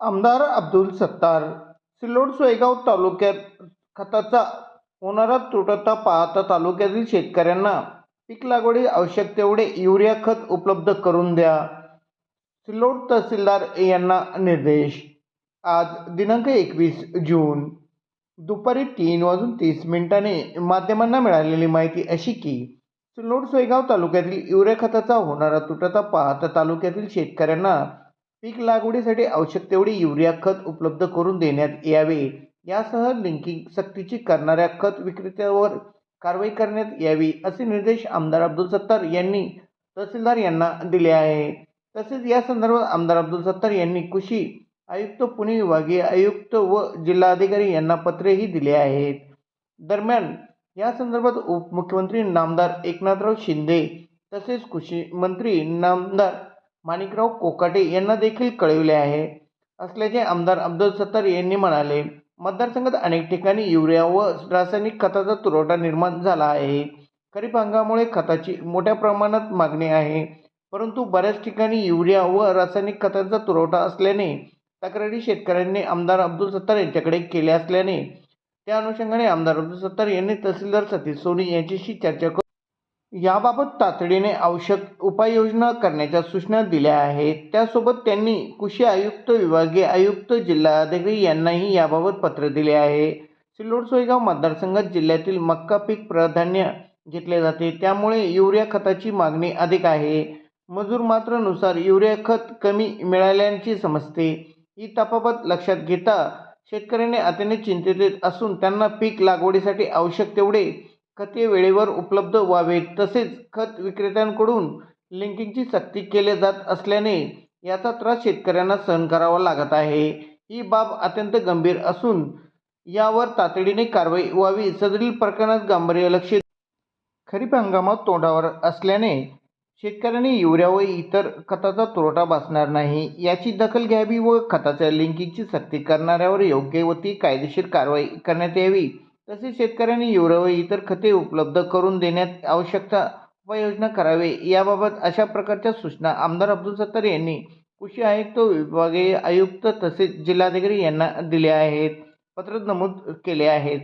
आमदार अब्दुल सत्तार सिल्लोड सोयगाव तालुक्यात खताचा होणारा तुटता पाहता तालुक्यातील शेतकऱ्यांना पीक लागवडी आवश्यक तेवढे युरिया खत उपलब्ध करून द्या. सिल्लोड तहसीलदार यांना निर्देश. आज दिनांक एकवीस जून. दुपारी तीन वाजून तीस मिनिटाने माध्यमांना मिळालेली माहिती अशी की सिल्लोड सोयगाव तालुक्यातील युरिया खताचा होणारा तुटता पाहता तालुक्यातील शेतकऱ्यांना पीक लागवडीसाठी आवश्यक तेवढे युरिया खत उपलब्ध करून देण्यात यावे. यासह लिंकिंग सक्तीची करणाऱ्या खत विक्रेत्यावर कारवाई करण्यात यावी असे निर्देश आमदार अब्दुल सत्तार यांनी तहसीलदार यांना दिले आहे. तसेच या संदर्भात आमदार अब्दुल सत्तार यांनी कृषी आयुक्त पुणे विभागीय आयुक्त व जिल्हाधिकारी यांना पत्रेही दिले आहेत. दरम्यान या संदर्भात उपमुख्यमंत्री नामदार एकनाथराव शिंदे तसेच कृषी मंत्री नामदार माणिकराव कोकाटे यांना देखील कळविले आहे. असल्याचे आमदार अब्दुल सत्तार यांनी म्हणाले मतदारसंघात अनेक ठिकाणी युरिया व रासायनिक खताचा पुरवठा निर्माण झाला आहे. खरीप हंगामामुळे खताची मोठ्या प्रमाणात मागणी आहे. परंतु बऱ्याच ठिकाणी युरिया व रासायनिक खतांचा पुरवठा असल्याने तक्रारी शेतकऱ्यांनी आमदार अब्दुल सत्तार यांच्याकडे केल्या असल्याने त्या अनुषंगाने आमदार अब्दुल सत्तार यांनी तहसीलदार सतीश सोनी यांच्याशी चर्चा करून याबाबत तातडीने आवश्यक उपाययोजना करण्याच्या सूचना दिल्या आहेत. त्यासोबत त्यांनी कृषी आयुक्त विभागीय आयुक्त जिल्हाधिकारी यांनाही याबाबत पत्र दिले आहे. सिल्लोड सोयगाव मतदारसंघात जिल्ह्यातील मक्का पीक प्राधान्य घेतले जाते. त्यामुळे युरिया खताची मागणी अधिक आहे. मजूर मात्रानुसार युरिया खत कमी मिळाल्याची समजते. ही तफावत लक्षात घेता शेतकऱ्यांनी अत्यंत चिंतेत असून त्यांना पीक लागवडीसाठी आवश्यक तेवढे खते वेळेवर उपलब्ध व्हावेत. तसेच खत विक्रेत्यांकडून लिंकिंगची सक्ती केली जात असल्याने याचा त्रास शेतकऱ्यांना सहन करावा लागत आहे. ही बाब अत्यंत गंभीर असून यावर तातडीने कारवाई व्हावी. सदरील प्रकरणात गांभीर्य लक्ष खरीप हंगामात तोंडावर असल्याने शेतकऱ्यांनी युरिया व इतर खताचा पुरवठा भासणार नाही. याची दखल घ्यावी व खताच्या लिंकिंगची सक्ती करणाऱ्यावर योग्य व ती कायदेशीर कारवाई करण्यात यावी. तसेच शेतकऱ्यांनी युरव व इतर खते उपलब्ध करून देण्यात आवश्यकता उपाययोजना करावे. याबाबत अशा प्रकारच्या सूचना आमदार अब्दुल सत्तार यांनी कृषी आयुक्त विभागीय आयुक्त तसेच जिल्हाधिकारी यांना दिले आहेत. पत्रात नमूद केले आहेत.